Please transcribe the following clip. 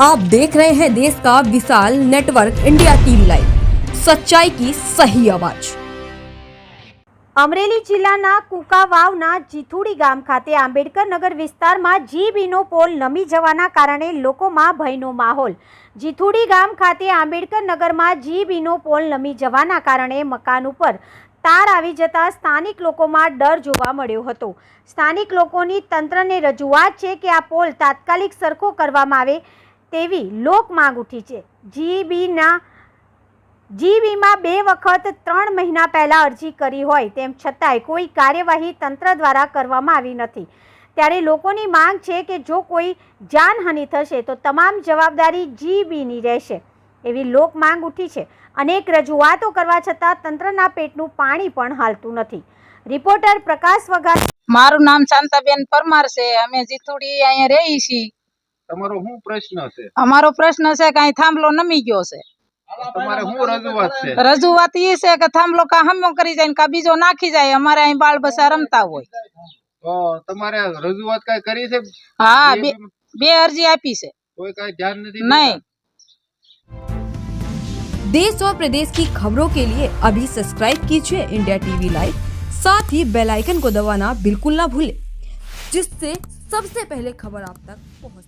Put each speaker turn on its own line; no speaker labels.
आप देख रहे हैं देश का विशाल नेटवर्क इंडिया टीवी लाइव सच्चाई की सही आवाज
અમરેલી જિલ્લાના કુકાવાવના જીથુડી ગામ ખાતે આંબેડકર નગર વિસ્તારમાં જીબીનો પોલ નમી જવાના કારણે લોકોમાં ભયનો માહોલ જીથુડી ગામ ખાતે આંબેડકર નગરમાં જીબીનો પોલ નમી જવાના કારણે મકાન ઉપર તાર આવી જતા સ્થાનિક લોકોમાં ડર જોવા મળ્યો હતો સ્થાનિક લોકોની તંત્રને રજૂઆત છે કે આ પોલ તાત્કાલિક સરખો કરવામાં આવે તેવી લોક માંગ ઉઠી છે. જીબીના જીબીમાં બે વખત ત્રણ મહિના પહેલા અરજી કરી હોય તેમ છતાંય કોઈ કાર્યવાહી તંત્ર દ્વારા કરવામાં આવી નથી. ત્યારે લોકોની માંગ છે કે જો કોઈ જાનહાનિ થશે તો તમામ જવાબદારી જીબીની રહેશે એવી લોક માંગ ઉઠી છે. અનેક રજૂઆતો કરવા છતાં તંત્રના પેટનું પાણી પણ હાલતું નથી. રિપોર્ટર પ્રકાશ વઘાર
મારું નામ શાંતાબેન પરમાર છે. અમે જીતુડી અહીંયા રહી છીએ.
તમારો શું પ્રશ્ન છે
અમારો પ્રશ્ન છે કે અહીં થાંભલો નમી ગયો છે
તમારે શું રજૂઆત છે
રજૂઆત એ છે કે થાંભલો કા હમો કરી જાય ને કા બીજો નાખી જાય અમારે અહીં બાળ બચ્ચા રમતા હોય
તો તમારે રજૂઆત કઈ કરી છે
હા બે બે અરજી આપી છે
કોઈ કઈ ધ્યાન નથી
નહીં
देश और प्रदेश की खबरों के लिए अभी सब्सक्राइब कीजिए इंडिया टीवी लाइव साथ ही बेल आइकन को दबाना बिल्कुल ना भूलें जिससे सबसे पहले खबर आप तक पहुंच